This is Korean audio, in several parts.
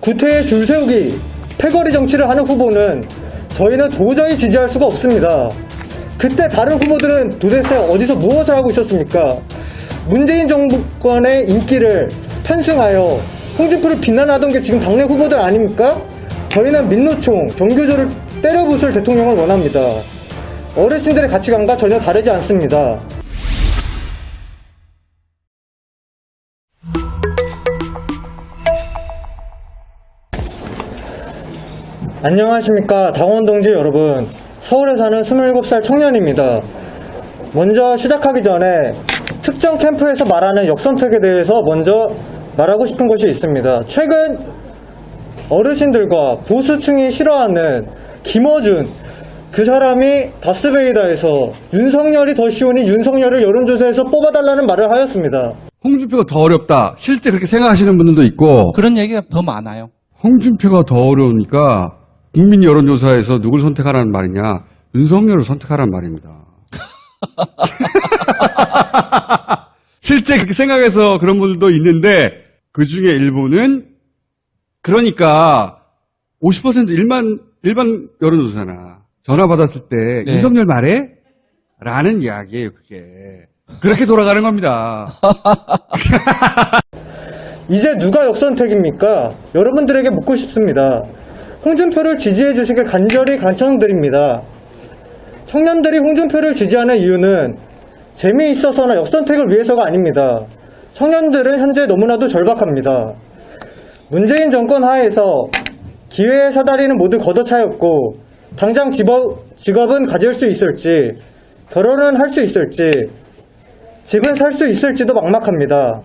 구태의 줄 세우기, 패거리 정치를 하는 후보는 저희는 도저히 지지할 수가 없습니다. 그때 다른 후보들은 도대체 어디서 무엇을 하고 있었습니까? 문재인 정부권의 인기를 편승하여 홍준표를 비난하던 게 지금 당내 후보들 아닙니까? 저희는 민노총, 정교조를 때려 부술 대통령을 원합니다. 어르신들의 가치관과 전혀 다르지 않습니다. 안녕하십니까 당원 동지 여러분. 서울에 사는 27살 청년입니다. 먼저 시작하기 전에 특정 캠프에서 말하는 역선택에 대해서 먼저 말하고 싶은 것이 있습니다. 최근 어르신들과 보수층이 싫어하는 김어준 그 사람이 다스베이다에서 윤석열이 더 쉬우니 윤석열을 여론조사에서 뽑아달라는 말을 하였습니다. 홍준표가 더 어렵다. 실제 그렇게 생각하시는 분들도 있고, 그런 얘기가 더 많아요. 홍준표가 더 어려우니까 국민 여론조사에서 누굴 선택하라는 말이냐? 윤석열을 선택하라는 말입니다. 실제 그렇게 생각해서 그런 분들도 있는데, 그 중에 일부는, 그러니까, 50% 일반, 일반 여론조사나, 전화 받았을 때, 네. 윤석열 말해? 라는 이야기예요, 그게. 그렇게 돌아가는 겁니다. 이제 누가 역선택입니까? 여러분들에게 묻고 싶습니다. 홍준표를 지지해 주시길 간절히 간청드립니다. 청년들이 홍준표를 지지하는 이유는 재미있어서나 역선택을 위해서가 아닙니다. 청년들은 현재 너무나도 절박합니다. 문재인 정권 하에서 기회의 사다리는 모두 걷어차였고 당장 직업, 직업은 가질 수 있을지 결혼은 할 수 있을지 집은 살 수 있을지도 막막합니다.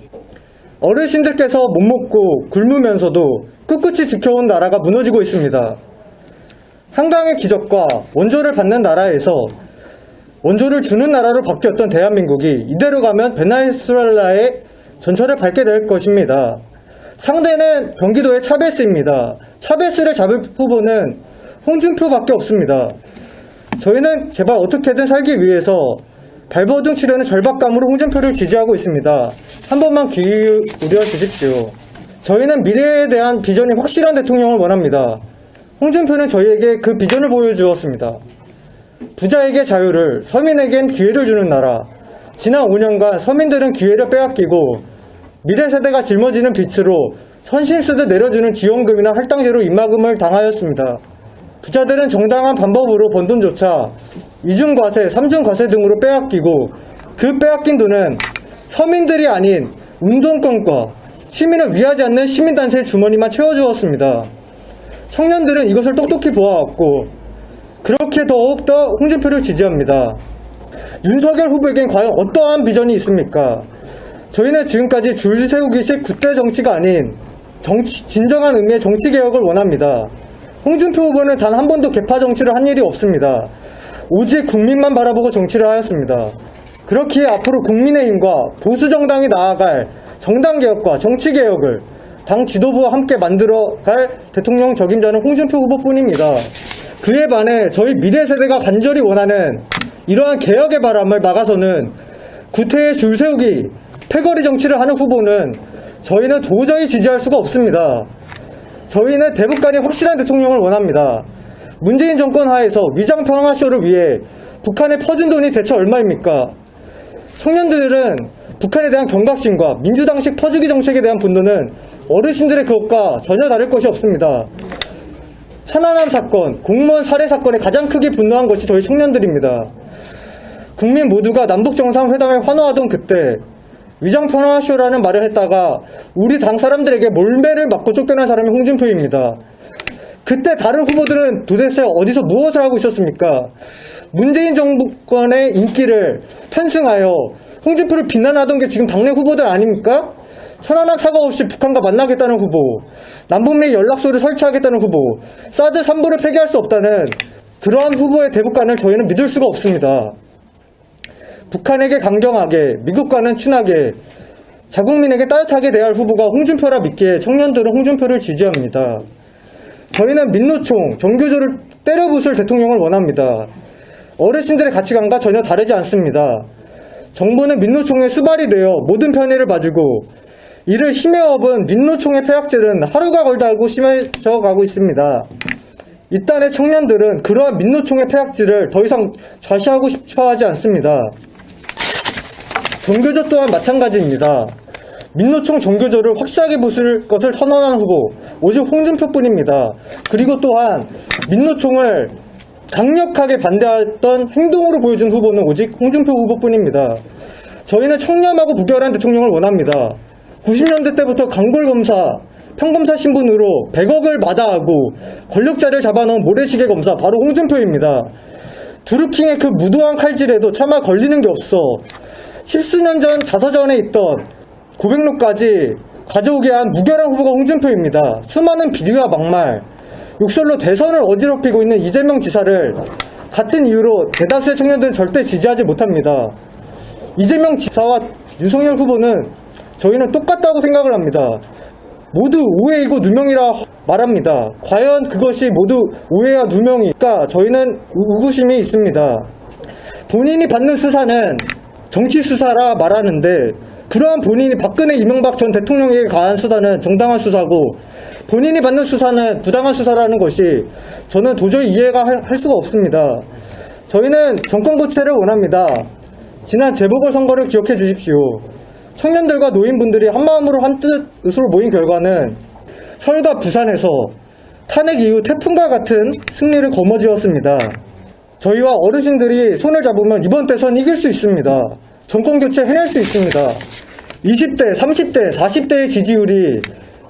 어르신들께서 못 먹고 굶으면서도 꿋꿋이 지켜온 나라가 무너지고 있습니다. 한강의 기적과 원조를 받는 나라에서 원조를 주는 나라로 바뀌었던 대한민국이 이대로 가면 베네수엘라의 전철을 밟게 될 것입니다. 상대는 경기도의 차베스입니다. 차베스를 잡을 후보는 홍준표밖에 없습니다. 저희는 제발 어떻게든 살기 위해서 발버둥 치려는 절박감으로 홍준표를 지지하고 있습니다. 한 번만 기울여 주십시오. 저희는 미래에 대한 비전이 확실한 대통령을 원합니다. 홍준표는 저희에게 그 비전을 보여주었습니다. 부자에게 자유를, 서민에겐 기회를 주는 나라. 지난 5년간 서민들은 기회를 빼앗기고 미래 세대가 짊어지는 빛으로 선심수도 내려주는 지원금이나 할당제로 입막음을 당하였습니다. 부자들은 정당한 방법으로 번 돈조차 이중 과세, 삼중 과세 등으로 빼앗기고 그 빼앗긴 돈은 서민들이 아닌 운동권과 시민을 위하지 않는 시민단체의 주머니만 채워주었습니다. 청년들은 이것을 똑똑히 보아왔고 그렇게 더욱더 홍준표를 지지합니다. 윤석열 후보에겐 과연 어떠한 비전이 있습니까? 저희는 지금까지 줄 세우기식 구태 정치가 아닌 정치, 진정한 의미의 정치 개혁을 원합니다. 홍준표 후보는 단 한 번도 개파 정치를 한 일이 없습니다. 오직 국민만 바라보고 정치를 하였습니다. 그렇기에 앞으로 국민의힘과 보수 정당이 나아갈 정당 개혁과 정치 개혁을 당 지도부와 함께 만들어갈 대통령 적임자는 홍준표 후보뿐입니다. 그에 반해 저희 미래 세대가 간절히 원하는 이러한 개혁의 바람을 막아서는 구태의 줄 세우기, 패거리 정치를 하는 후보는 저희는 도저히 지지할 수가 없습니다. 저희는 대북 간의 확실한 대통령을 원합니다. 문재인 정권 하에서 위장 평화쇼를 위해 북한에 퍼진 돈이 대체 얼마입니까? 청년들은 북한에 대한 경각심과 민주당식 퍼주기 정책에 대한 분노는 어르신들의 그것과 전혀 다를 것이 없습니다. 천안함 사건, 공무원 살해 사건에 가장 크게 분노한 것이 저희 청년들입니다. 국민 모두가 남북정상회담에 환호하던 그때 위장평화쇼라는 말을 했다가 우리 당 사람들에게 몰매를 맞고 쫓겨난 사람이 홍준표입니다. 그때 다른 후보들은 도대체 어디서 무엇을 하고 있었습니까? 문재인 정부권의 인기를 편승하여 홍준표를 비난하던 게 지금 당내 후보들 아닙니까? 천안함 사고 없이 북한과 만나겠다는 후보, 남북미 연락소를 설치하겠다는 후보, 사드 3부를 폐기할 수 없다는 그러한 후보의 대북관을 저희는 믿을 수가 없습니다. 북한에게 강경하게, 미국과는 친하게, 자국민에게 따뜻하게 대할 후보가 홍준표라 믿기에 청년들은 홍준표를 지지합니다. 저희는 민노총, 정교조를 때려 부술 대통령을 원합니다. 어르신들의 가치관과 전혀 다르지 않습니다. 정부는 민노총의 수발이 되어 모든 편의를 봐주고 이를 힘에 업은 민노총의 폐악질은 하루가 걸다 알고 심해져 가고 있습니다. 이딴의 청년들은 그러한 민노총의 폐악질을 더 이상 좌시하고 싶어 하지 않습니다. 정교조 또한 마찬가지입니다. 민노총 정교조를 확실하게 부술 것을 선언한 후보 오직 홍준표뿐입니다. 그리고 또한 민노총을 강력하게 반대했던 행동으로 보여준 후보는 오직 홍준표 후보뿐입니다. 저희는 청렴하고 무결한 대통령을 원합니다. 90년대 때부터 강골검사, 평검사 신분으로 100억을 마다하고 권력자를 잡아놓은 모래시계 검사 바로 홍준표입니다. 두루킹의 그 무도한 칼질에도 차마 걸리는 게 없어 십수년 전 자서전에 있던 고백록까지 가져오게 한 무결한 후보가 홍준표입니다. 수많은 비리와 막말, 욕설로 대선을 어지럽히고 있는 이재명 지사를 같은 이유로 대다수의 청년들은 절대 지지하지 못합니다. 이재명 지사와 윤석열 후보는 저희는 똑같다고 생각을 합니다. 모두 우회이고 누명이라 말합니다. 과연 그것이 모두 우회와 누명일까? 저희는 의구심이 있습니다. 본인이 받는 수사는 정치 수사라 말하는데 그러한 본인이 박근혜 이명박 전 대통령에게 가한 수사는 정당한 수사고 본인이 받는 수사는 부당한 수사라는 것이 저는 도저히 이해가 할- 할 수가 없습니다. 저희는 정권 교체를 원합니다. 지난 재보궐 선거를 기억해 주십시오. 청년들과 노인분들이 한마음으로 한뜻 으로 모인 결과는 서울과 부산에서 탄핵 이후 태풍과 같은 승리를 거머쥐었습니다. 저희와 어르신들이 손을 잡으면 이번 대선 이길 수 있습니다. 정권 교체 해낼 수 있습니다. 20대, 30대, 40대의 지지율이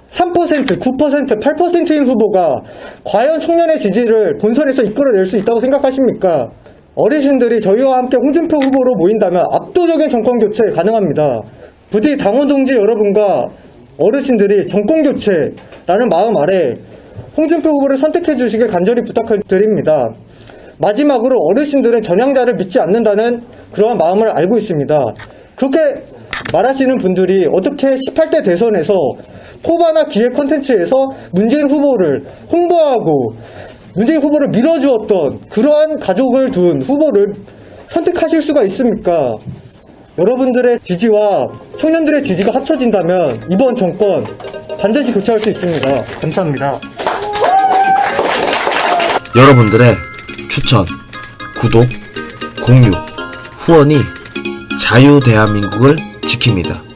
3%, 9%, 8%인 후보가 과연 청년의 지지를 본선에서 이끌어낼 수 있다고 생각하십니까? 어르신들이 저희와 함께 홍준표 후보로 모인다면 압도적인 정권 교체 가능합니다. 부디 당원 동지 여러분과 어르신들이 정권 교체라는 마음 아래 홍준표 후보를 선택해 주시길 간절히 부탁드립니다. 마지막으로 어르신들은 전향자를 믿지 않는다는 그러한 마음을 알고 있습니다. 그렇게 말하시는 분들이 어떻게 18대 대선에서 코바나 기획 콘텐츠에서 문재인 후보를 홍보하고 문재인 후보를 밀어주었던 그러한 가족을 둔 후보를 선택하실 수가 있습니까? 여러분들의 지지와 청년들의 지지가 합쳐진다면 이번 정권 반드시 교체할 수 있습니다. 감사합니다. 여러분들의 추천, 구독, 공유, 후원이 자유 대한민국을 지킵니다.